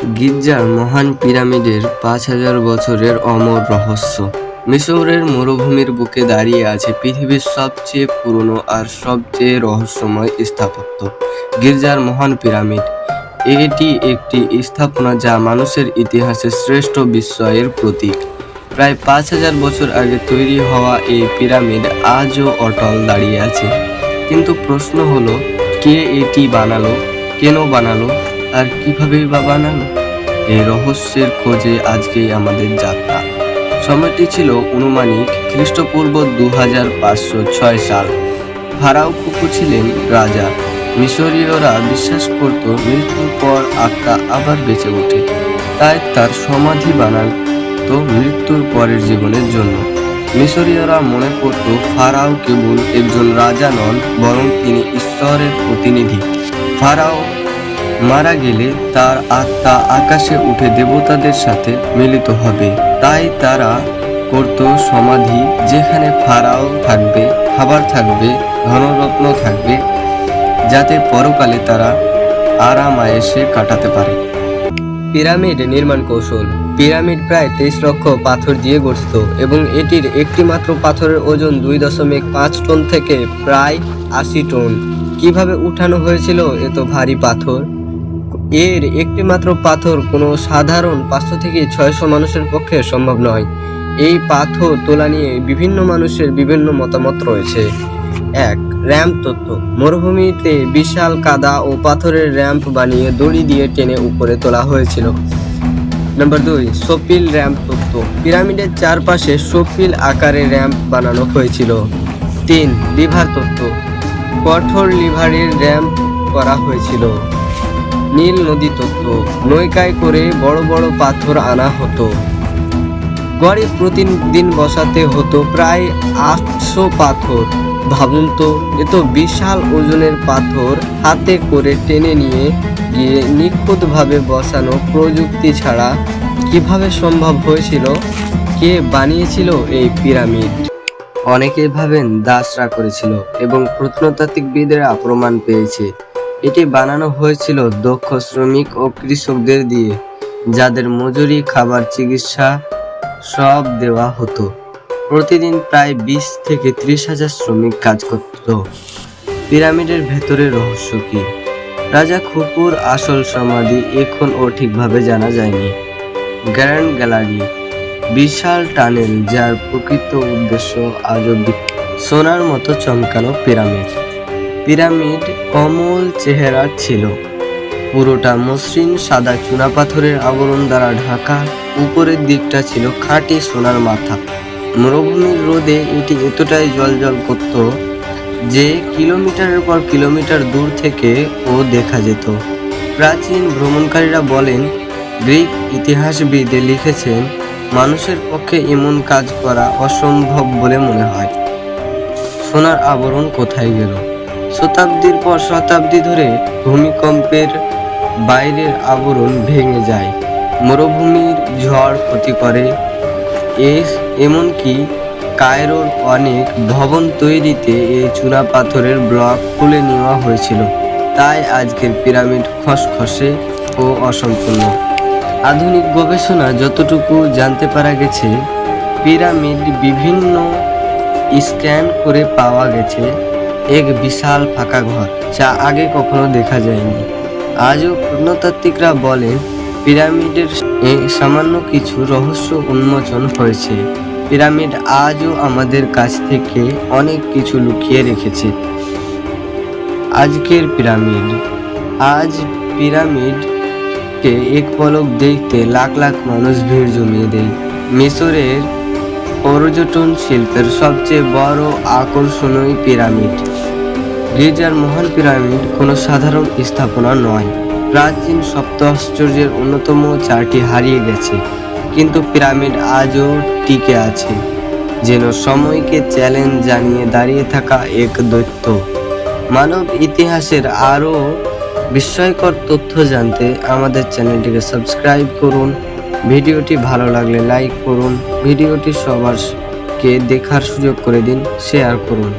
গির্জার মহান পিরামিডের পাঁচ হাজার বছরের অমর রহস্য। মিশরের মরুভূমির বুকে দাঁড়িয়ে আছে পৃথিবীর সবচেয়ে পুরনো আর সবচেয়ে রহস্যময় স্থাপত্য, গির্জার মহান পিরামিড। এটি একটি স্থাপনা যা মানুষের ইতিহাসে শ্রেষ্ঠ বিস্ময়ের প্রতীক। প্রায় পাঁচ হাজার বছর আগে তৈরি হওয়া এই পিরামিড আজও অটল দাঁড়িয়ে আছে। কিন্তু প্রশ্ন হলো, কে এটি বানালো, কেন বানালো? আর কীভাবে বা বানালো? এই রহস্যের খোঁজে আজকেই আমাদের যাত্রা। সময়টি ছিল অনুমানিক খ্রিস্টপূর্ব দু হাজার পাঁচশো ছয় সাল। ফারাও কুকু ছিলেন রাজা। মিশরীয়রা বিশ্বাস করত মৃত্যুর পর আত্মা আবার বেঁচে ওঠে। তাই তার সমাধি বানাতো মৃত্যুর পরের জীবনের জন্য। মিশরীয়রা মনে করত ফারাও কেবল একজন রাজা নন, বরং তিনি ঈশ্বরের প্রতিনিধি। ফারাও মারা গেলে তার আত্মা আকাশে উঠে দেবতাদের সাথে মিলিত হবে। তাই তারা করত সমাধি, যেখানে ফারাও থাকবে, খাবার থাকবে, ধনরত্ন থাকবে, যাতে পরকালে তারা আরামায়েসে কাটাতে পারে। পিরামিড নির্মাণ কৌশল। পিরামিড প্রায় তেইশ লক্ষ পাথর দিয়ে গঠিত এবং এটির একটি মাত্র পাথরের ওজন দুই দশমিক পাঁচ টন থেকে প্রায় আশি টন। কীভাবে উঠানো হয়েছিল এত ভারী পাথর? এর একটি মাত্র পাথর কোনো সাধারণ পাঁচশো থেকে ছয়শো মানুষের পক্ষে সম্ভব নয়। এই পাথর তোলা নিয়ে বিভিন্ন মানুষের বিভিন্ন মতামত রয়েছে। এক, র্যাম্প তত্ত্ব। মরুভূমিতে বিশাল কাদা ও পাথরের র্যাম্প বানিয়ে দড়ি দিয়ে টেনে উপরে তোলা হয়েছিল। নম্বর দুই সোপিল র্যাম্প তত্ত্ব। পিরামিডের চারপাশে সোপিল আকারে র্যাম্প বানানো হয়েছিল। তিন, লিভার তত্ত্ব। কঠোর লিভারের র্যাম্প করা হয়েছিল। নীল নদী তত্ত্ব। নৌকায় করে বড় বড় পাথর আনা হতো। গড়ে প্রতিদিন বসাতে হতো প্রায় আটশো পাথর। ভাবুন তো এত বিশাল ওজনের পাথর হাতে করে টেনে নিয়ে গিয়ে নিখুঁতভাবে বসানো প্রযুক্তি ছাড়া কীভাবে সম্ভব হয়েছিল? কে বানিয়েছিল এই পিরামিড? অনেকেই ভাবেন দাসরা করেছিল এবং প্রত্নতাত্ত্বিকবিদরা প্রমাণ পেয়েছে। এটি বানানো হয়েছিল দক্ষ শ্রমিক ও কৃষকদের দিয়ে, যাদের মজুরি, খাবার, চিকিৎসা সব দেওয়া হতো। প্রতিদিন প্রায় বিশ থেকে ত্রিশ হাজার শ্রমিক কাজ করত। পিরামিডের ভেতরে রহস্য কি? রাজা খুপুর আসল সমাধি এখনও ঠিকভাবে জানা যায়নি। গ্র্যান্ড গ্যালারি, বিশাল টানেল যার প্রকৃত উদ্দেশ্য আজও সোনার মতো চমকানো পিরামিড। পিরামিড কমল চেহারা ছিল। পুরোটা মসৃণ সাদা চুনাপাথরের আবরণ দ্বারা ঢাকা, উপরের দিকটা ছিল খাঁটি সোনার মাথা। মরুভূমির রোদে এটি এতটাই জলজল করত যে কিলোমিটারের পর কিলোমিটার দূর থেকে ও দেখা যেত। প্রাচীন ভ্রমণকারীরা বলেন, গ্রিক ইতিহাসবিদে লিখেছেন, মানুষের পক্ষে এমন কাজ করা অসম্ভব বলে মনে হয়। সোনার আবরণ কোথায় গেল? শতাব্দীর পর শতাব্দী ধরে ভূমিকম্পের বাইরের আবরণ ভেঙে যায়। মরুভূমির ঝড় ক্ষতি করে। এ এমনকি কায়রোর অনেক ভবন তৈরিতে এই চূনা পাথরের ব্লক খুলে নেওয়া হয়েছিল। তাই আজকের পিরামিড খসখসে ও অসম্পূর্ণ। আধুনিক গবেষণা যতটুকু জানতে পারা গেছে, পিরামিড বিভিন্ন স্ক্যান করে পাওয়া গেছে। এক বিশাল ফাঁকা ঘর যা আগে কখনো দেখা যায়নি। আজও প্রত্নতাত্ত্বিকরা বলেন, পিরামিডের সামান্য কিছু রহস্য উন্মোচন হয়েছে। পিরামিড আজও আমাদের কাছ থেকে অনেক কিছু লুকিয়ে রেখেছে। আজকের পিরামিড। আজ পিরামিডকে এক পলক দেখতে লাখ লাখ মানুষ ভিড় জমিয়ে দেয়। মিশরের পর্যটন শিল্পের সবচেয়ে বড় আকর্ষণই পিরামিড। গির্জার মহান পিরামিড কোনো সাধারণ স্থাপনা নয়। প্রাচীন সপ্ত আশ্চর্যের অন্যতম চারটি হারিয়ে গেছে, কিন্তু পিরামিড আজও টিকে আছে, যেন সময়কে চ্যালেঞ্জ জানিয়ে দাঁড়িয়ে থাকা এক দৈত্য। মানব ইতিহাসের আরও বিস্ময়কর তথ্য জানতে আমাদের চ্যানেলটিকে সাবস্ক্রাইব করুন। ভিডিওটি ভালো লাগলে লাইক করুন। ভিডিওটি সবারকে দেখার সুযোগ করে দিন, শেয়ার করুন।